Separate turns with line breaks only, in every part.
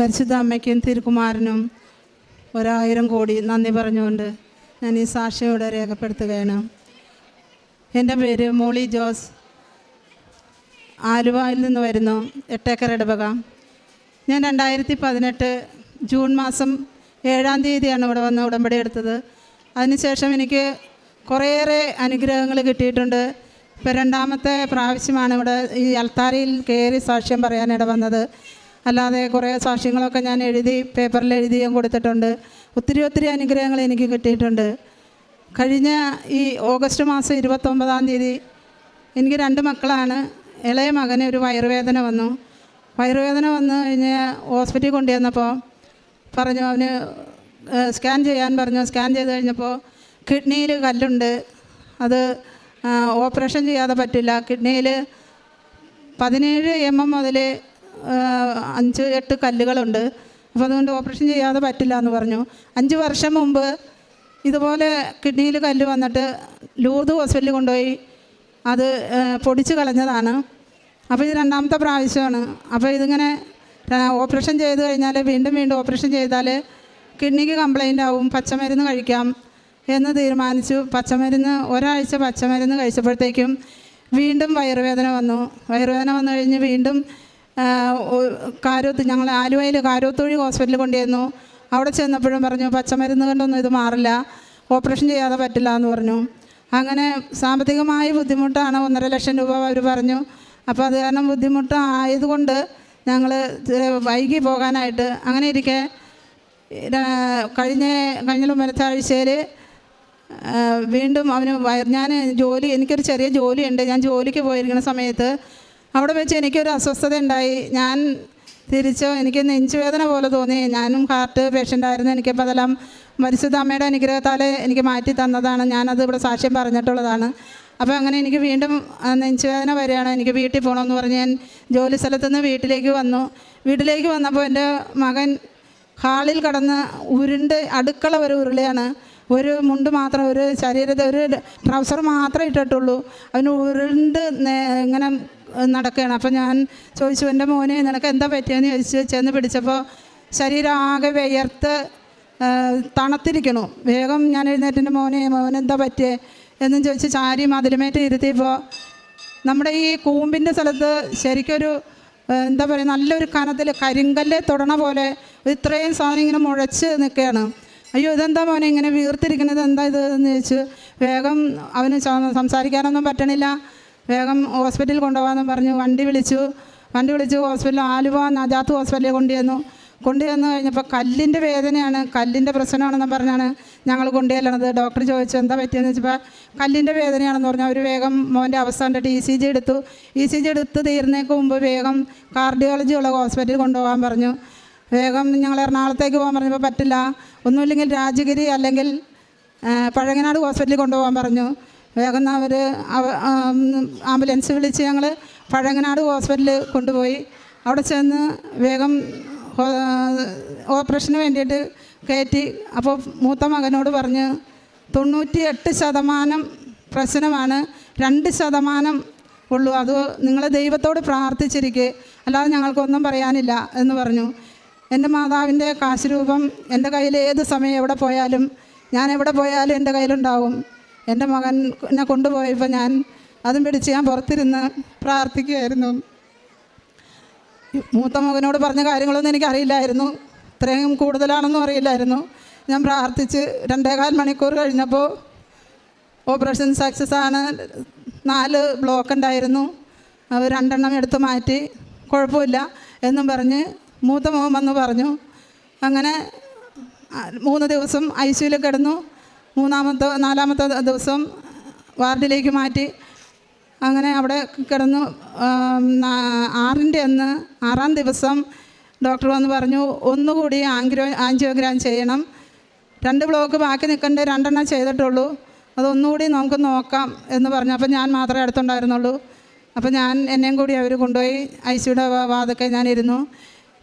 പരിശുദ്ധ അമ്മയ്ക്കും തിരുക്കുമാരനും ഒരായിരം കോടി നന്ദി പറഞ്ഞുകൊണ്ട് ഞാൻ ഈ സാക്ഷിയോടെ രേഖപ്പെടുത്തുകയാണ്. എന്റെ പേര് മോളി ജോസ്. ആലുവയിൽ നിന്ന് വരുന്നു എട്ടേക്കർ ഇടവക. ഞാൻ രണ്ടായിരത്തി പതിനെട്ട് ജൂൺ മാസം ഏഴാം തീയതിയാണ് ഇവിടെ വന്ന് ഉടമ്പടി എടുത്തത്. അതിനുശേഷം എനിക്ക് കുറേയേറെ അനുഗ്രഹങ്ങൾ കിട്ടിയിട്ടുണ്ട്. ഇപ്പോൾ രണ്ടാമത്തെ പ്രാവശ്യമാണ് ഇവിടെ ഈ അൽത്താരയിൽ കയറി സാക്ഷ്യം പറയാനിട വന്നത്. അല്ലാതെ കുറേ സാക്ഷ്യങ്ങളൊക്കെ ഞാൻ എഴുതി പേപ്പറിൽ എഴുതി ഞാൻ കൊടുത്തിട്ടുണ്ട്. ഒത്തിരി ഒത്തിരി അനുഗ്രഹങ്ങൾ എനിക്ക് കിട്ടിയിട്ടുണ്ട്. കഴിഞ്ഞ ഈ ഓഗസ്റ്റ് മാസം ഇരുപത്തൊമ്പതാം തീയതി എനിക്ക് രണ്ട് മക്കളാണ്. ഇളയ മകന് ഒരു വയറുവേദന വന്നു. വയറുവേദന വന്നു കഴിഞ്ഞ് ഹോസ്പിറ്റലിൽ കൊണ്ടുവന്നപ്പോൾ പറഞ്ഞു അവന് സ്കാൻ ചെയ്യാൻ പറഞ്ഞു. സ്കാൻ ചെയ്ത് കഴിഞ്ഞപ്പോൾ കിഡ്നിയിൽ കല്ലുണ്ട്. അത് ഓപ്പറേഷൻ ചെയ്യാതെ പറ്റില്ല. കിഡ്നിയിൽ പതിനേഴ് എം എം മുതൽ അഞ്ച് എട്ട് കല്ലുകളുണ്ട്. അപ്പോൾ അതുകൊണ്ട് ഓപ്പറേഷൻ ചെയ്യാതെ പറ്റില്ല എന്ന് പറഞ്ഞു. അഞ്ച് വർഷം മുമ്പ് ഇതുപോലെ കിഡ്നിയിൽ കല്ല് വന്നിട്ട് ലൂർദ് ഹോസ്പിറ്റലിൽ കൊണ്ടുപോയി അത് പൊടിച്ച് കളഞ്ഞതാണ്. അപ്പോൾ ഇത് രണ്ടാമത്തെ പ്രാവശ്യമാണ്. അപ്പോൾ ഇതിങ്ങനെ ഓപ്പറേഷൻ ചെയ്ത് കഴിഞ്ഞാൽ വീണ്ടും വീണ്ടും ഓപ്പറേഷൻ ചെയ്താൽ കിഡ്നിക്ക് കംപ്ലൈന്റ് ആവും പച്ചമരുന്ന് കഴിക്കാം എന്ന് തീരുമാനിച്ചു. പച്ചമരുന്ന് ഒരാഴ്ച പച്ചമരുന്ന് കഴിച്ചപ്പോഴത്തേക്കും വീണ്ടും വയറുവേദന വന്നു. വയറുവേദന വന്നു കഴിഞ്ഞ് വീണ്ടും കാരോത്ത് ഞങ്ങൾ ആലുവയിൽ കാരോത്തൊഴി ഹോസ്പിറ്റലിൽ കൊണ്ടുവന്നു അവിടെ ചെന്നപ്പോഴും പറഞ്ഞു പച്ചമരുന്ന് കൊണ്ടൊന്നും ഇത് മാറില്ല. ഓപ്പറേഷൻ ചെയ്യാതെ പറ്റില്ല എന്ന് പറഞ്ഞു. അങ്ങനെ സാമ്പത്തികമായ ബുദ്ധിമുട്ടാണ് ഒന്നര ലക്ഷം രൂപ അവർ പറഞ്ഞു. അപ്പോൾ അത് കാരണം ബുദ്ധിമുട്ട് ആയതുകൊണ്ട് ഞങ്ങൾ വൈകി പോകാനായിട്ട് അങ്ങനെ ഇരിക്കെ. കഴിഞ്ഞ കഴിഞ്ഞ മുമ്പത്തെ വീണ്ടും അവന് ഞാൻ ജോലി എനിക്കൊരു ചെറിയ ജോലിയുണ്ട്. ഞാൻ ജോലിക്ക് പോയിരിക്കുന്ന സമയത്ത് അവിടെ വെച്ച് എനിക്കൊരു അസ്വസ്ഥത ഉണ്ടായി. ഞാൻ തിരിച്ചോ എനിക്ക് നെഞ്ചുവേദന പോലെ തോന്നി. ഞാനും ഹാർട്ട് പേഷ്യന്റ് ആയിരുന്നു. എനിക്കിപ്പോൾ അതെല്ലാം മരിച്ചത് അമ്മയുടെ അനുഗ്രഹത്താൽ എനിക്ക് മാറ്റി തന്നതാണ്. ഞാനത് ഇവിടെ സാക്ഷ്യം പറഞ്ഞിട്ടുള്ളതാണ്. അപ്പോൾ അങ്ങനെ എനിക്ക് വീണ്ടും നെഞ്ചുവേദന വരികയാണ് എനിക്ക് വീട്ടിൽ പോകണമെന്ന് പറഞ്ഞ് ഞാൻ ജോലി സ്ഥലത്തു നിന്ന് വീട്ടിലേക്ക് വന്നു. വീട്ടിലേക്ക് വന്നപ്പോൾ എന്റെ മകൻ ഹാളിൽ കടന്ന് ഉരുണ്ട് അടുക്കള ഒരു ഉരുളയാണ്. ഒരു മുണ്ട് മാത്രം ഒരു ശരീരത്തെ ഒരു ട്രൗസർ മാത്രമേ ഇട്ടിട്ടുള്ളൂ. അവന് ഉരുണ്ട് ഇങ്ങനെ നടക്കുകയാണ്. അപ്പോൾ ഞാൻ ചോദിച്ചു എന്റെ മോനെ നിനക്ക് എന്താ പറ്റിയെന്ന് ചോദിച്ച് ചെന്ന് പിടിച്ചപ്പോൾ ശരീരം ആകെ വിയർത്ത് തണുത്തിരിക്കണു. വേഗം ഞാൻ എഴുന്നേറ്റിന്റെ മോനെ മോനെന്താ പറ്റിയേ? എന്നും ചോദിച്ച് ചാരി മതിലുമേറ്റ് ഇരുത്തിയപ്പോൾ നമ്മുടെ ഈ കൂമ്പിന്റെ സ്ഥലത്ത് ശരിക്കൊരു എന്താ പറയുക നല്ലൊരു കനത്തിൽ കരിങ്കല്ല് തൊടണ പോലെ ഇത്രയും സാധനം ഇങ്ങനെ മുഴച്ച് നിൽക്കുകയാണ്. അയ്യോ ഇതെന്താ മോനെ ഇങ്ങനെ വീർത്തിരിക്കുന്നത് എന്താ ഇത്? എന്ന് ചോദിച്ചു വേഗം അവന് സംസാരിക്കാനൊന്നും പറ്റണില്ല. വേഗം ഹോസ്പിറ്റലിൽ കൊണ്ടുപോകാമെന്ന് പറഞ്ഞു. വണ്ടി വിളിച്ചു. വണ്ടി വിളിച്ചു ഹോസ്പിറ്റലിൽ ആലുവ നജാത്ത് ഹോസ്പിറ്റലിൽ കൊണ്ടുവന്നു കൊണ്ടുവന്നു കഴിഞ്ഞപ്പോൾ കല്ലിന്റെ വേദനയാണ്. കല്ലിന്റെ പ്രശ്നമാണെന്ന് പറഞ്ഞാണ് ഞങ്ങൾ കൊണ്ടുചെല്ലണത്. ഡോക്ടർ ചോദിച്ചു എന്താ പറ്റിയെന്ന് വെച്ചപ്പോൾ കല്ലിന്റെ വേദനയാണെന്ന് പറഞ്ഞു. അവർ വേഗം മോന്റെ അവസ്ഥ കണ്ടിട്ട് ഇ സി ജി എടുത്തു. ഇ സി ജി എടുത്ത് തീരുന്നേക്ക് മുമ്പ് വേഗം കാർഡിയോളജി ഉള്ള ഹോസ്പിറ്റലിൽ കൊണ്ടുപോകാൻ പറഞ്ഞു. വേഗം ഞങ്ങൾ എറണാകുളത്തേക്ക് പോകാൻ പറഞ്ഞപ്പോൾ പറ്റില്ല. ഒന്നുമില്ലെങ്കിൽ രാജഗിരി അല്ലെങ്കിൽ പഴങ്ങനാട് ഹോസ്പിറ്റലിൽ കൊണ്ടുപോകാൻ പറഞ്ഞു. വേഗം അവർ ആംബുലൻസ് വിളിച്ച് ഞങ്ങൾ പഴങ്ങനാട് ഹോസ്പിറ്റലിൽ കൊണ്ടുപോയി. അവിടെ ചെന്ന് വേഗം ഓപ്പറേഷന് വേണ്ടിയിട്ട് കയറ്റി. അപ്പോൾ മൂത്ത മകനോട് പറഞ്ഞ് തൊണ്ണൂറ്റി എട്ട് ശതമാനം പ്രശ്നമാണ് രണ്ട് ശതമാനം ഉള്ളൂ. അത് നിങ്ങൾ ദൈവത്തോട് പ്രാർത്ഥിച്ചിരിക്കുക അല്ലാതെ ഞങ്ങൾക്കൊന്നും പറയാനില്ല എന്ന് പറഞ്ഞു. എന്റെ മാതാവിന്റെ കാശ് രൂപം എന്റെ കയ്യിൽ ഏത് സമയം എവിടെ പോയാലും ഞാൻ എവിടെ പോയാലും എന്റെ കയ്യിലുണ്ടാവും. എന്റെ മകൻ എന്നെ കൊണ്ടുപോയപ്പോൾ ഞാൻ അതും പിടിച്ച് ഞാൻ പുറത്തിരുന്ന് പ്രാർത്ഥിക്കുമായിരുന്നു മൂത്ത മകനോട് പറഞ്ഞ കാര്യങ്ങളൊന്നും എനിക്കറിയില്ലായിരുന്നു. ഇത്രയും കൂടുതലാണെന്നും അറിയില്ലായിരുന്നു. ഞാൻ പ്രാർത്ഥിച്ച് രണ്ടേകാൽ മണിക്കൂർ കഴിഞ്ഞപ്പോൾ ഓപ്പറേഷൻ സക്സസ് ആണ്. നാല് ബ്ലോക്ക് ഉണ്ടായിരുന്നു. അവർ രണ്ടെണ്ണം എടുത്ത് മാറ്റി. കുഴപ്പമില്ല എന്നും പറഞ്ഞ് മൂത്ത മോൻ വന്ന് പറഞ്ഞു. അങ്ങനെ മൂന്ന് ദിവസം ഐ സിയിൽ കിടന്നു. മൂന്നാമത്തെ നാലാമത്തെ ദിവസം വാർഡിലേക്ക് മാറ്റി. അങ്ങനെ അവിടെ കിടന്നു. ആറിന്റെ അന്ന് ആറാം ദിവസം ഡോക്ടർ വന്ന് പറഞ്ഞു ഒന്നുകൂടി ആംഗ്രോ ആൻജിയോഗ്രാം ചെയ്യണം. രണ്ട് ബ്ലോക്ക് ബാക്കി നിൽക്കേണ്ട രണ്ടെണ്ണം ചെയ്തിട്ടുള്ളൂ. അതൊന്നുകൂടി നമുക്ക് നോക്കാം എന്ന് പറഞ്ഞു. അപ്പം ഞാൻ മാത്രമേ അടുത്തുണ്ടായിരുന്നുള്ളൂ. അപ്പം ഞാൻ എന്നെയും കൂടി അവർ കൊണ്ടുപോയി. ഐ സിയുടെ വാതൊക്കെ ഞാനിരുന്നു.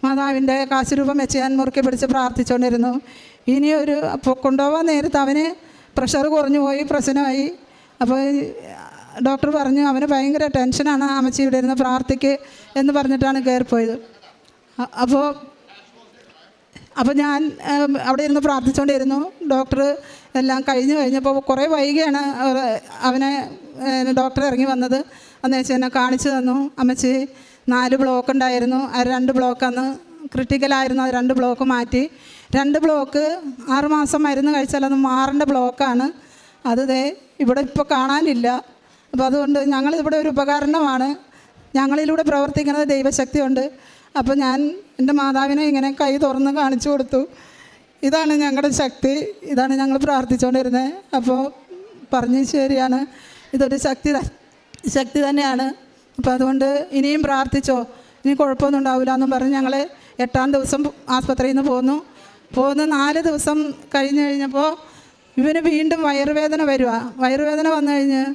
മാതാവിന്റെ കാശുരൂപം വെച്ച് ഞാൻ മുറുക്കി പിടിച്ച് പ്രാർത്ഥിച്ചുകൊണ്ടിരുന്നു. ഇനി ഒരു കൊണ്ടുപോകാൻ നേരത്ത് അവന് പ്രഷർ കുറഞ്ഞു പോയി പ്രശ്നമായി. അപ്പോൾ ഡോക്ടർ പറഞ്ഞു അവന് ഭയങ്കര ടെൻഷനാണ് അമ്മച്ചി ഇവിടെ ഇരുന്ന് പ്രാർത്ഥിക്ക് എന്ന് പറഞ്ഞിട്ടാണ് കയറിപ്പോയത് അപ്പോൾ അപ്പോൾ ഞാൻ അവിടെ ഇരുന്ന് പ്രാർത്ഥിച്ചുകൊണ്ടിരുന്നു ഡോക്ടർ എല്ലാം കഴിഞ്ഞു കഴിഞ്ഞപ്പോൾ കുറേ വൈകിയാണ് അവനെ ഡോക്ടർ ഇറങ്ങി വന്നത്. അന്ന് വെച്ച് എന്നെ കാണിച്ചു തന്നു. അമ്മച്ചി നാല് ബ്ലോക്ക് ഉണ്ടായിരുന്നു. ആ രണ്ട് ബ്ലോക്ക് അന്ന് ക്രിട്ടിക്കലായിരുന്നു ആ രണ്ട് ബ്ലോക്ക് മാറ്റി. രണ്ട് ബ്ലോക്ക് ആറുമാസം മരുന്ന് കഴിച്ചാൽ അത് മാറേണ്ട ബ്ലോക്കാണ്. അത് ഇവിടെ ഇപ്പോൾ കാണാനില്ല. അപ്പോൾ അതുകൊണ്ട് ഞങ്ങൾ ഇവിടെ ഒരു ഉപകരണമാണ്. ഞങ്ങളിലൂടെ പ്രവർത്തിക്കുന്നത് ദൈവശക്തിയുണ്ട്. അപ്പോൾ ഞാൻ എന്റെ മാതാവിനെ ഇങ്ങനെ കൈ തുറന്ന് കാണിച്ചു കൊടുത്തു. ഇതാണ് ഞങ്ങളുടെ ശക്തി. ഇതാണ് ഞങ്ങൾ പ്രാർത്ഥിച്ചുകൊണ്ടിരുന്നത് അപ്പോൾ പറഞ്ഞു ശരിയാണ്. ഇതൊരു ശക്തി ശക്തി തന്നെയാണ്. അപ്പോൾ അതുകൊണ്ട് ഇനിയും പ്രാർത്ഥിച്ചോ. ഇനി കുഴപ്പമൊന്നും ഉണ്ടാവില്ല എന്നും പറഞ്ഞ് ഞങ്ങൾ എട്ടാം ദിവസം ആസ്പത്രിയിൽ നിന്ന് പോന്നു. പോന്ന് നാല് ദിവസം കഴിഞ്ഞ് കഴിഞ്ഞപ്പോൾ ഇവന് വീണ്ടും വയറുവേദന വരുക വയറുവേദന വന്നു കഴിഞ്ഞ്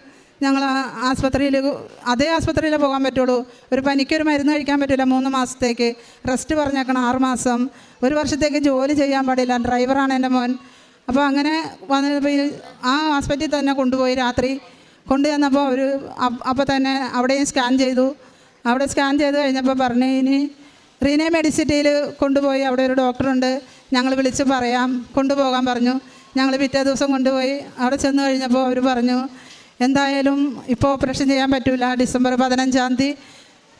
ഞങ്ങൾ ആസ്പത്രിയിൽ അതേ ആസ്പത്രിയിലേ പോകാൻ പറ്റുള്ളൂ. ഒരു പനിക്കൊരു മരുന്ന് കഴിക്കാൻ പറ്റില്ല മൂന്ന് മാസത്തേക്ക്. റെസ്റ്റ് പറഞ്ഞേക്കണം ആറ് മാസം. ഒരു വർഷത്തേക്ക് ജോലി ചെയ്യാൻ പാടില്ല. ഡ്രൈവറാണ് എന്റെ മോൻ. അപ്പോൾ അങ്ങനെ വന്നപ്പോൾ ആ ഹോസ്പിറ്റലിൽ തന്നെ കൊണ്ടുപോയി രാത്രി. കൊണ്ടു ചെന്നപ്പോൾ അവർ അപ്പോൾ തന്നെ അവിടെയും സ്കാൻ ചെയ്തു. അവിടെ സ്കാൻ ചെയ്ത് കഴിഞ്ഞപ്പോൾ പറഞ്ഞു ഇനി റീനെ മെഡിസിറ്റിയിൽ കൊണ്ടുപോയി. അവിടെ ഒരു ഡോക്ടറുണ്ട്. ഞങ്ങൾ വിളിച്ച് പറയാം. കൊണ്ടുപോകാൻ പറഞ്ഞു. ഞങ്ങൾ പിറ്റേ ദിവസം കൊണ്ടുപോയി. അവിടെ ചെന്ന് കഴിഞ്ഞപ്പോൾ അവർ പറഞ്ഞു എന്തായാലും ഇപ്പോൾ ഓപ്പറേഷൻ ചെയ്യാൻ പറ്റില്ല ഡിസംബർ പതിനഞ്ചാം തീയതി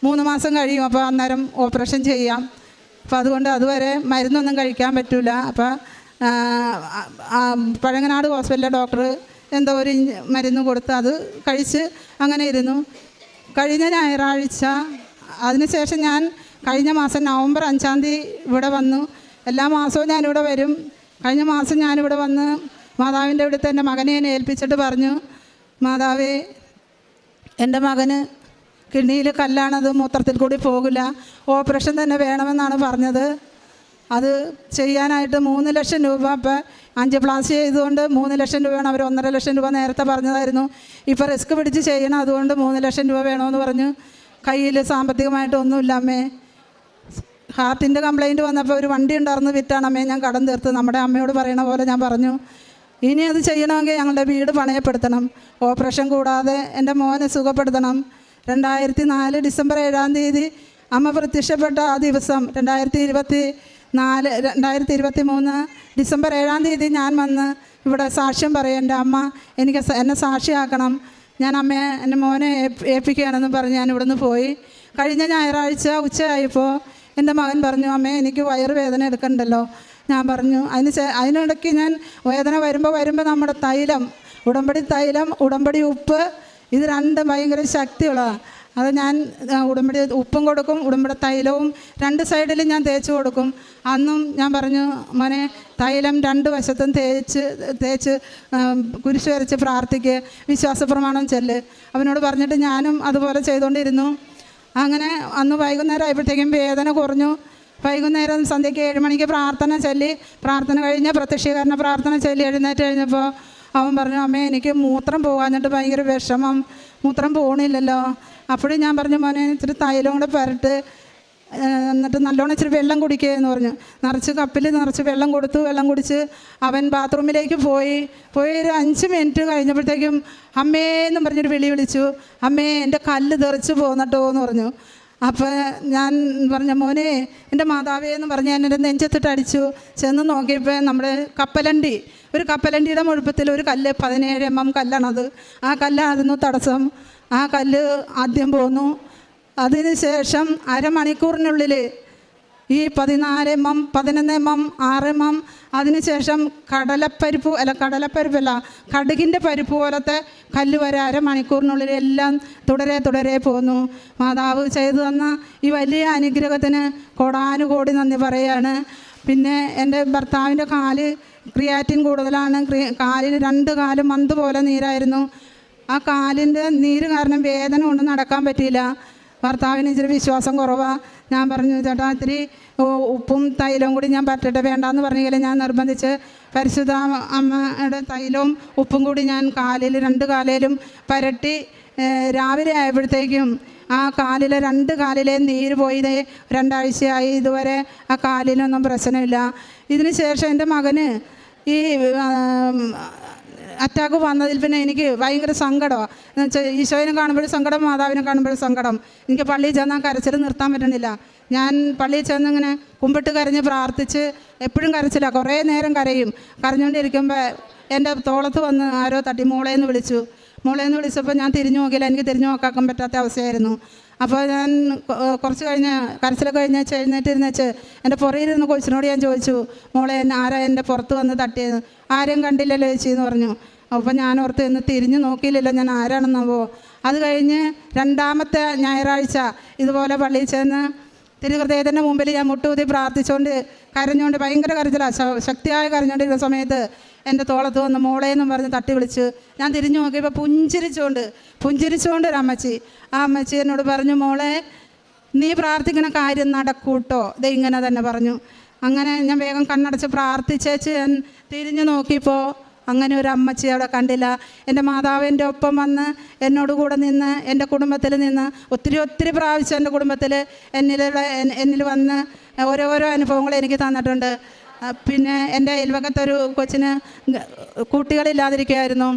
മൂന്ന് മാസം കഴിയും. അപ്പോൾ അന്നേരം ഓപ്പറേഷൻ ചെയ്യാം. അപ്പോൾ അതുകൊണ്ട് അതുവരെ മരുന്നൊന്നും കഴിക്കാൻ പറ്റില്ല അപ്പോൾ പഴങ്ങനാട് ഹോസ്പിറ്റലിലെ ഡോക്ടർ എന്തോ ഒരു മരുന്ന് കൊടുത്ത് അത് കഴിച്ച് അങ്ങനെ ഇരുന്നു. കഴിഞ്ഞ ഞായറാഴ്ച അതിനുശേഷം ഞാൻ കഴിഞ്ഞ മാസം നവംബർ അഞ്ചാം തീയതി ഇവിടെ വന്നു. എല്ലാ മാസവും ഞാനിവിടെ വരും. കഴിഞ്ഞ മാസം ഞാനിവിടെ വന്ന് മാതാവിന്റെ അടുത്ത് എന്റെ മകനെ എന്നെ ഏൽപ്പിച്ചിട്ട് പറഞ്ഞു മാതാവേ എന്റെ മകന് കിഡ്നിയിൽ കല്ലാണത് മൂത്രത്തിൽ കൂടി പോകില്ല. ഓപ്പറേഷൻ തന്നെ വേണമെന്നാണ് പറഞ്ഞത്. അത് ചെയ്യാനായിട്ട് മൂന്ന് ലക്ഷം രൂപ ഇപ്പം അഞ്ച് പ്ലാസ് ചെയ്തുകൊണ്ട് മൂന്ന് ലക്ഷം രൂപയാണ് അവർ ഒന്നര ലക്ഷം രൂപ നേരത്തെ പറഞ്ഞതായിരുന്നു. ഇപ്പോൾ റിസ്ക് പിടിച്ച് ചെയ്യണം അതുകൊണ്ട് മൂന്ന് ലക്ഷം രൂപ വേണമെന്ന് പറഞ്ഞു. കയ്യിൽ സാമ്പത്തികമായിട്ടൊന്നുമില്ല അമ്മേ. ഹാർട്ടിന്റെ കംപ്ലൈന്റ് വന്നപ്പോൾ ഒരു വണ്ടി ഉണ്ടായിരുന്നു വിറ്റാണ് ഞാൻ കടം തീർത്ത്. നമ്മുടെ അമ്മയോട് പറയണ പോലെ ഞാൻ പറഞ്ഞു ഇനി അത് ചെയ്യണമെങ്കിൽ ഞങ്ങളുടെ വീട് പണയപ്പെടുത്തണം ഓപ്പറേഷൻ കൂടാതെ എന്റെ മോനെ സുഖപ്പെടുത്തണം. രണ്ടായിരത്തി നാല് ഡിസംബർ ഏഴാം തീയതി അമ്മ പ്രത്യക്ഷപ്പെട്ട ആ ദിവസം രണ്ടായിരത്തി ഇരുപത്തി നാല് രണ്ടായിരത്തി ഇരുപത്തി മൂന്ന് ഡിസംബർ ഏഴാം തീയതി ഞാൻ വന്ന് ഇവിടെ സാക്ഷ്യം പറയും എന്റെ അമ്മ എനിക്ക് എന്നെ സാക്ഷിയാക്കണം. ഞാൻ അമ്മയെ എന്റെ മോനെ ഏൽപ്പി- ഏൽപ്പിക്കുകയാണെന്ന് പറഞ്ഞ് ഞാൻ ഇവിടുന്ന് പോയി. കഴിഞ്ഞ ഞായറാഴ്ച ഉച്ചയായപ്പോൾ എന്റെ മകൻ പറഞ്ഞു അമ്മേ എനിക്ക് വയറുവേദന എടുക്കണ്ടല്ലോ. ഞാൻ പറഞ്ഞു അതിന് അതിനിടയ്ക്ക് ഞാൻ വേദന വരുമ്പോൾ വരുമ്പോൾ നമ്മുടെ തൈലം ഉടമ്പടി തൈലം ഉടമ്പടി ഉപ്പ് ഇത് രണ്ടും ഭയങ്കര ശക്തിയുള്ളതാണ് അത് ഞാൻ ഉടമ്പടി ഉപ്പും കൊടുക്കും ഉടമ്പടി തൈലവും രണ്ട് സൈഡിലും ഞാൻ തേച്ച് കൊടുക്കും. അന്നും ഞാൻ പറഞ്ഞു മോനെ തൈലം രണ്ട് വശത്തും തേച്ച് തേച്ച് കുരിശ് വരച്ച് പ്രാർത്ഥിക്കുക വിശ്വാസ പ്രമാണം ചെല്ല്. അവനോട് പറഞ്ഞിട്ട് ഞാനും അതുപോലെ ചെയ്തുകൊണ്ടിരുന്നു അങ്ങനെ അന്ന് വൈകുന്നേരം ആയപ്പോഴത്തേക്കും വേദന കുറഞ്ഞു. വൈകുന്നേരം സന്ധ്യയ്ക്ക് ഏഴ് മണിക്ക് പ്രാർത്ഥന ചൊല്ലി. പ്രാർത്ഥന കഴിഞ്ഞ് പ്രത്യക്ഷീകരണ പ്രാർത്ഥന ചൊല്ലി എഴുന്നേറ്റ് കഴിഞ്ഞപ്പോൾ അവൻ പറഞ്ഞു അമ്മേ എനിക്ക് മൂത്രം പോകാഞ്ഞിട്ട് ഭയങ്കര വിഷമം. മൂത്രം പോകണില്ലല്ലോ അപ്പോഴും ഞാൻ പറഞ്ഞു മോനെ ഇച്ചിരി തൈലം കൂടെ പുരട്ട് എന്നിട്ട് നല്ലോണം ഇച്ചിരി വെള്ളം കുടിക്കുക എന്ന് പറഞ്ഞു. നിറച്ച് കപ്പിൽ നിറച്ച് വെള്ളം കൊടുത്തു. വെള്ളം കുടിച്ച് അവൻ ബാത്റൂമിലേക്ക് പോയി. പോയി ഒരു അഞ്ച് മിനിറ്റ് കഴിഞ്ഞപ്പോഴത്തേക്കും അമ്മേ എന്നും പറഞ്ഞൊരു വിളി വിളിച്ചു. അമ്മേ എന്റെ കല്ല് തെറിച്ച് പോന്നിട്ടോ എന്ന് പറഞ്ഞു. അപ്പോൾ ഞാൻ പറഞ്ഞ മോനെ എന്റെ മാതാവേ എന്ന് പറഞ്ഞ് ഞാൻ എന്റെ നെഞ്ചത്തിട്ട് അടിച്ചു. ചെന്ന് നോക്കിയപ്പോൾ നമ്മുടെ കപ്പലണ്ടി ഒരു കപ്പലണ്ടിയുടെ മുഴുപ്പത്തിൽ ഒരു കല്ല് പതിനേഴ് എം എം കല്ലാണത് ആ കല്ലായിരുന്നു തടസ്സം. ആ കല്ല് ആദ്യം പോന്നു. അതിനുശേഷം അരമണിക്കൂറിനുള്ളിൽ ഈ പതിനാല് എം എം പതിനൊന്ന് എം എം ആറ് എം എം അതിനുശേഷം കടലപ്പരിപ്പ് അല്ല കടലപ്പരിപ്പല്ല കടുകിന്റെ പരിപ്പ് പോലത്തെ കല്ല് വരെ അരമണിക്കൂറിനുള്ളിൽ എല്ലാം തുടരെ തുടരെ പോന്നു. മാതാവ് ചെയ്തു തന്ന ഈ വലിയ അനുഗ്രഹത്തിന് കോടാനുകോടി നന്ദി പറയാണ്. പിന്നെ എന്റെ ഭർത്താവിന്റെ കാൽ ക്രിയാറ്റിൻ കൂടുതലാണ്. കാലിന് രണ്ട് കാലും മന്ത് പോലെ നീരായിരുന്നു. ആ കാലിന്റെ നീര് കാരണം വേദന കൊണ്ട് നടക്കാൻ പറ്റിയില്ല. ഭർത്താവിന് ഇച്ചിരി വിശ്വാസം കുറവാണ് ഞാൻ പറഞ്ഞു ചേട്ടാ ഇത്തിരി ഉപ്പും തൈലവും കൂടി ഞാൻ പറ്റട്ടെ വേണ്ടാന്ന് പറഞ്ഞെങ്കിൽ ഞാൻ നിർബന്ധിച്ച് പരിശുദ്ധ അമ്മ- അമ്മയുടെ തൈലവും ഉപ്പും കൂടി ഞാൻ കാലിൽ രണ്ട് കാലിലും പരട്ടി രാവിലെ ആയപ്പോഴത്തേക്കും ആ കാലിലെ രണ്ട് കാലിലെ നീര് പോയി. രണ്ടാഴ്ചയായി ഇതുവരെ ആ കാലിനൊന്നും പ്രശ്നമില്ല. ഇതിന് ശേഷം എന്റെ മകന് ഈ അറ്റാക്ക് വന്നതിൽ പിന്നെ എനിക്ക് ഭയങ്കര സങ്കടമാണ് എന്ന് വെച്ചാൽ ഈശോയിനെ കാണുമ്പോഴും സങ്കടം മാതാവിനെ കാണുമ്പോഴും സങ്കടം. എനിക്ക് പള്ളിയിൽ ചെന്നാൽ കരച്ചിൽ നിർത്താൻ പറ്റണില്ല. ഞാൻ പള്ളിയിൽ ചെന്നിങ്ങനെ കുമ്പിട്ട് കരഞ്ഞ് പ്രാർത്ഥിച്ച് എപ്പോഴും കരച്ചില്ല കുറേ നേരം കരയും. കരഞ്ഞുകൊണ്ടിരിക്കുമ്പോൾ എന്റെ തോളത്ത് വന്ന് ആരോ തട്ടി മോളേന്ന് വിളിച്ചു. മോളേന്ന് വിളിച്ചപ്പോൾ ഞാൻ തിരിഞ്ഞു നോക്കിയില്ല. എനിക്ക് തിരിഞ്ഞു നോക്കാൻ പറ്റാത്ത അവസ്ഥയായിരുന്നു. അപ്പോൾ ഞാൻ കുറച്ച് കഴിഞ്ഞ് കരച്ചിലൊക്കെ കഴിഞ്ഞ് എഴുന്നേറ്റിരുന്നേച്ച് എന്റെ പുറയിലിരുന്ന് കൊച്ചിനോട് ഞാൻ ചോദിച്ചു മോളെ എന്നെ ആരാ എന്റെ പുറത്ത് വന്ന് തട്ടിയത്? ആരെയും കണ്ടില്ലല്ലോ ചേച്ചി എന്ന് പറഞ്ഞു. അപ്പോൾ ഞാൻ ഓർത്ത് എന്ന് തിരിഞ്ഞു നോക്കിയില്ലല്ലോ ഞാൻ ആരാണെന്നാവോ. അത് കഴിഞ്ഞ് രണ്ടാമത്തെ ഞായറാഴ്ച ഇതുപോലെ പള്ളിയിൽ ചെന്ന് തിരുഹൃദയത്തിന്റെ മുമ്പിൽ ഞാൻ മുട്ടുകുത്തി പ്രാർത്ഥിച്ചുകൊണ്ട് കരഞ്ഞുകൊണ്ട് ഭയങ്കര കരച്ചിലാണ് ശക്തിയായ കരഞ്ഞുകൊണ്ടിരുന്ന സമയത്ത് എന്റെ തോളത്ത് വന്ന് മോളേന്നും പറഞ്ഞ് തട്ടി വിളിച്ച് ഞാൻ തിരിഞ്ഞു നോക്കിയപ്പോൾ പുഞ്ചിരിച്ചുകൊണ്ട് പുഞ്ചിരിച്ചുകൊണ്ട് ഒരു അമ്മച്ചി. ആ അമ്മച്ചി എന്നോട് പറഞ്ഞു മോളെ നീ പ്രാർത്ഥിക്കുന്ന കാര്യം നടക്കൂട്ടോ. ഇത് ഇങ്ങനെ തന്നെ പറഞ്ഞു. അങ്ങനെ ഞാൻ വേഗം കണ്ണടച്ച് പ്രാർത്ഥിച്ചേച്ച് ഞാൻ തിരിഞ്ഞു നോക്കിയപ്പോൾ അങ്ങനെ ഒരു അമ്മച്ചി അവിടെ കണ്ടില്ല. എന്റെ മാതാവിന്റെ ഒപ്പം വന്ന് എന്നോട് കൂടെ നിന്ന് എന്റെ കുടുംബത്തിൽ നിന്ന് ഒത്തിരി ഒത്തിരി പ്രാവശ്യം എന്റെ കുടുംബത്തിൽ എന്നിലുള്ള എന്നിൽ വന്ന് ഓരോരോ അനുഭവങ്ങൾ എനിക്ക് തന്നിട്ടുണ്ട്. പിന്നെ എന്റെ അയൽവക്കത്തൊരു കൊച്ചിന് കുട്ടികളില്ലാതിരിക്കുമായിരുന്നു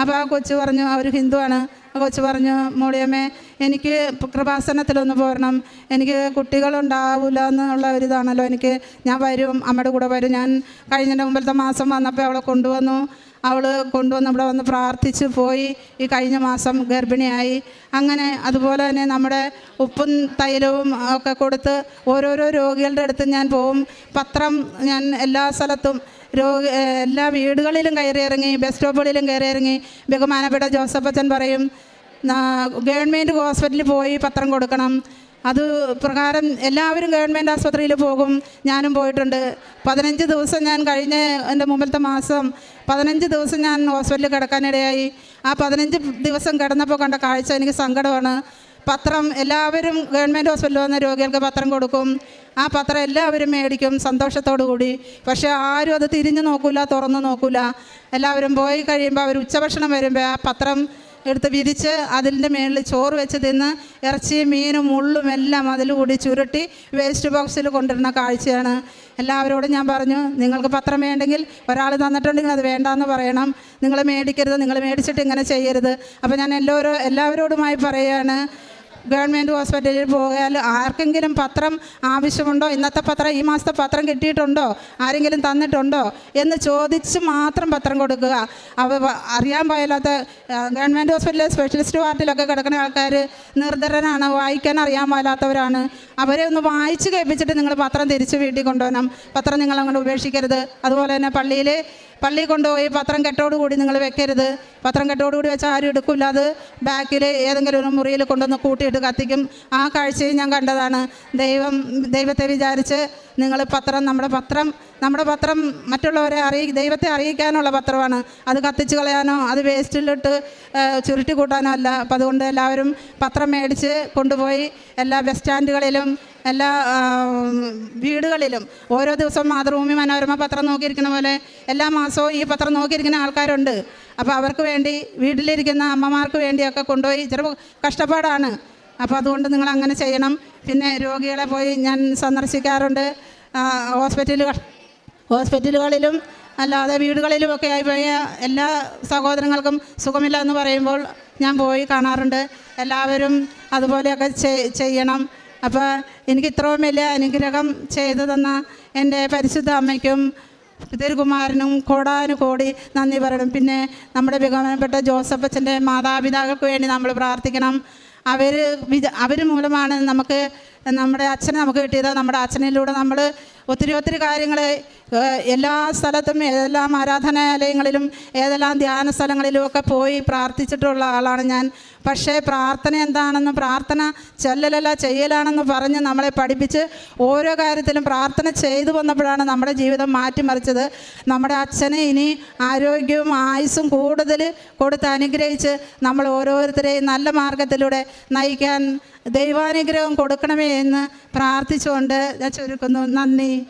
അപ്പോൾ ആ കൊച്ചു പറഞ്ഞു അവർ ഹിന്ദുവാണ്. കൊച്ചു പറഞ്ഞു മോളിയമ്മേ എനിക്ക് കൃപാസനത്തിലൊന്ന് പോരണം. എനിക്ക് കുട്ടികളുണ്ടാവില്ല എന്നുള്ള ഒരു ഇതാണല്ലോ. എനിക്ക് ഞാൻ വരും അമ്മയുടെ കൂടെ വരും. ഞാൻ കഴിഞ്ഞതിന്റെ മുമ്പിലത്തെ മാസം വന്നപ്പോൾ അവളെ കൊണ്ടുവന്നു. അവൾ കൊണ്ടുവന്ന് ഇവിടെ വന്ന് പ്രാർത്ഥിച്ച് പോയി. ഈ കഴിഞ്ഞ മാസം ഗർഭിണിയായി. അങ്ങനെ അതുപോലെ തന്നെ നമ്മുടെ ഉപ്പും തൈലവും ഒക്കെ കൊടുത്ത് ഓരോരോ രോഗികളുടെ അടുത്ത് ഞാൻ പോവും. പത്രം ഞാൻ എല്ലാ സ്ഥലത്തും രോഗി എല്ലാ വീടുകളിലും കയറിയിറങ്ങി ബസ് സ്റ്റോപ്പുകളിലും കയറിയിറങ്ങി. ബഹുമാനപ്പെട്ട ജോസഫ് അച്ഛൻ പറയും "നാ- ഗവൺമെന്റ് ഹോസ്പിറ്റലിൽ പോയി പത്രം കൊടുക്കണം. അത് പ്രകാരം എല്ലാവരും ഗവൺമെന്റ് ആശുപത്രിയിൽ പോകും. ഞാനും പോയിട്ടുണ്ട്. പതിനഞ്ച് ദിവസം ഞാൻ കഴിഞ്ഞ എന്റെ മുമ്പത്തെ മാസം പതിനഞ്ച് ദിവസം ഞാൻ ഹോസ്പിറ്റലിൽ കിടക്കാനിടയായി. ആ പതിനഞ്ച് ദിവസം കിടന്നപ്പോൾ കണ്ട കാഴ്ച എനിക്ക് സങ്കടമാണ്. പത്രം എല്ലാവരും ഗവൺമെന്റ് ഹോസ്പിറ്റലിൽ വന്ന രോഗികൾക്ക് പത്രം കൊടുക്കും. ആ പത്രം എല്ലാവരും മേടിക്കും സന്തോഷത്തോടു കൂടി. പക്ഷേ ആരും അത് തിരിഞ്ഞു നോക്കില്ല തുറന്നു നോക്കില്ല എല്ലാവരും പോയി കഴിയുമ്പോൾ അവർ ഉച്ചഭക്ഷണം വരുമ്പോൾ ആ പത്രം എടുത്ത് വിരിച്ച് അതിന്റെ മേളിൽ ചോറ് വെച്ച് തിന്ന് ഇറച്ചിയും മീനും മുള്ളും എല്ലാം അതിൽ കൂടി ചുരുട്ടി വേസ്റ്റ് ബോക്സിൽ കൊണ്ടിരുന്ന കാഴ്ചയാണ്. എല്ലാവരോടും ഞാൻ പറഞ്ഞു നിങ്ങൾക്ക് പത്രം വേണ്ടെങ്കിൽ ഒരാൾ തന്നിട്ടുണ്ടെങ്കിൽ അത് വേണ്ടാന്ന് പറയണം. നിങ്ങൾ മേടിക്കരുത് നിങ്ങൾ മേടിച്ചിട്ട് ഇങ്ങനെ ചെയ്യരുത്. അപ്പോൾ ഞാൻ എല്ലാവരും എല്ലാവരോടുമായി പറയുകയാണ് ഗവൺമെന്റ് ഹോസ്പിറ്റലിൽ പോയാൽ ആർക്കെങ്കിലും പത്രം ആവശ്യമുണ്ടോ? ഇന്നത്തെ പത്രം ഈ മാസത്തെ പത്രം കിട്ടിയിട്ടുണ്ടോ? ആരെങ്കിലും തന്നിട്ടുണ്ടോ? എന്ന് ചോദിച്ച് മാത്രം പത്രം കൊടുക്കുക. അവ അറിയാൻ പാടില്ലാത്ത ഗവൺമെന്റ് ഹോസ്പിറ്റലിലെ സ്പെഷ്യലിസ്റ്റ് വാർഡിലൊക്കെ കിടക്കുന്ന ആൾക്കാർ നിർദ്ധരനാണ് വായിക്കാൻ അറിയാൻ പാടില്ലാത്തവരാണ്. അവരെ ഒന്ന് വായിച്ച് കേൾപ്പിച്ചിട്ട് നിങ്ങൾ പത്രം തിരിച്ച് വീട്ടിൽ കൊണ്ടുപോകണം പത്രം നിങ്ങൾ അങ്ങോട്ട് ഉപേക്ഷിക്കരുത്. അതുപോലെ തന്നെ പള്ളിയിൽ പള്ളി കൊണ്ടുപോയി പത്രം കെട്ടോടുകൂടി നിങ്ങൾ വെക്കരുത്. പത്രം കെട്ടോടുകൂടി വെച്ചാൽ ആരും എടുക്കില്ല അത് ബാക്കിൽ ഏതെങ്കിലും ഒരു മുറിയിൽ കൊണ്ടുവന്ന് കൂട്ടിയിട്ട് കത്തിക്കും. ആ കാഴ്ചയും ഞാൻ കണ്ടതാണ്. ദൈവം ദൈവത്തെ വിചാരിച്ച് നിങ്ങൾ പത്രം നമ്മുടെ പത്രം നമ്മുടെ പത്രം മറ്റുള്ളവരെ അറിയി ദൈവത്തെ അറിയിക്കാനുള്ള പത്രമാണ്. അത് കത്തിച്ച് കളയാനോ അത് വേസ്റ്റിലിട്ട് ചുരുട്ടി കൂട്ടാനോ അല്ല. അപ്പം അതുകൊണ്ട് എല്ലാവരും പത്രം മേടിച്ച് കൊണ്ടുപോയി എല്ലാ ബസ് സ്റ്റാൻഡുകളിലും എല്ലാ വീടുകളിലും ഓരോ ദിവസവും മാതൃഭൂമി മനോരമ പത്രം നോക്കിയിരിക്കുന്ന പോലെ എല്ലാ മാസവും ഈ പത്രം നോക്കിയിരിക്കുന്ന ആൾക്കാരുണ്ട്. അപ്പോൾ അവർക്ക് വേണ്ടി വീട്ടിലിരിക്കുന്ന അമ്മമാർക്ക് വേണ്ടിയൊക്കെ കൊണ്ടുപോയി. ചിലപ്പോൾ കഷ്ടപ്പാടാണ്. അപ്പോൾ അതുകൊണ്ട് നിങ്ങൾ അങ്ങനെ ചെയ്യണം. പിന്നെ രോഗികളെ പോയി ഞാൻ സന്ദർശിക്കാറുണ്ട്. ഹോസ്പിറ്റലുകൾ ഹോസ്പിറ്റലുകളിലും അല്ലാതെ വീടുകളിലുമൊക്കെ പോയ എല്ലാ സഹോദരങ്ങൾക്കും സുഖമില്ല എന്ന് പറയുമ്പോൾ ഞാൻ പോയി കാണാറുണ്ട്. എല്ലാവരും അതുപോലെയൊക്കെ ചെയ്- ചെയ്യണം. അപ്പോൾ എനിക്ക് ഇത്രയും വലിയ അനുഗ്രഹം ചെയ്തു തന്ന എന്റെ പരിശുദ്ധ അമ്മയ്ക്കും തിരുകുമാരനും കോടാനും കോടി നന്ദി പറയണം. പിന്നെ നമ്മുടെ ബഹുമാനപ്പെട്ട ജോസഫ് അച്ഛന്റെ മാതാപിതാക്കൾക്ക് വേണ്ടി നമ്മൾ പ്രാർത്ഥിക്കണം. അവർ അവർ മൂലമാണ് നമുക്ക് നമ്മുടെ അച്ഛനെ നമുക്ക് കിട്ടിയത് നമ്മുടെ അച്ഛനിലൂടെ നമ്മൾ ഒത്തിരി ഒത്തിരി കാര്യങ്ങൾ എല്ലാ സ്ഥലത്തും ഏതെല്ലാം ആരാധനാലയങ്ങളിലും ഏതെല്ലാം ധ്യാന സ്ഥലങ്ങളിലും ഒക്കെ പോയി പ്രാർത്ഥിച്ചിട്ടുള്ള ആളാണ് ഞാൻ. പക്ഷേ പ്രാർത്ഥന എന്താണെന്ന് പ്രാർത്ഥന ചെല്ലലല്ല ചെയ്യലാണെന്ന് പറഞ്ഞ് നമ്മളെ പഠിപ്പിച്ച് ഓരോ കാര്യത്തിലും പ്രാർത്ഥന ചെയ്തു വന്നപ്പോഴാണ് നമ്മുടെ ജീവിതം മാറ്റിമറിച്ചത്. നമ്മുടെ അച്ഛനെ ഇനി ആരോഗ്യവും ആയുസ്സും കൂടുതൽ കൊടുത്ത് അനുഗ്രഹിച്ച് നമ്മൾ ഓരോരുത്തരെയും നല്ല മാർഗത്തിലൂടെ നയിക്കാൻ ദൈവാനുഗ്രഹം കൊടുക്കണമേ എന്ന് പ്രാർത്ഥിച്ചുകൊണ്ട് ഞാൻ ചുരുക്കുന്നു. നന്ദി.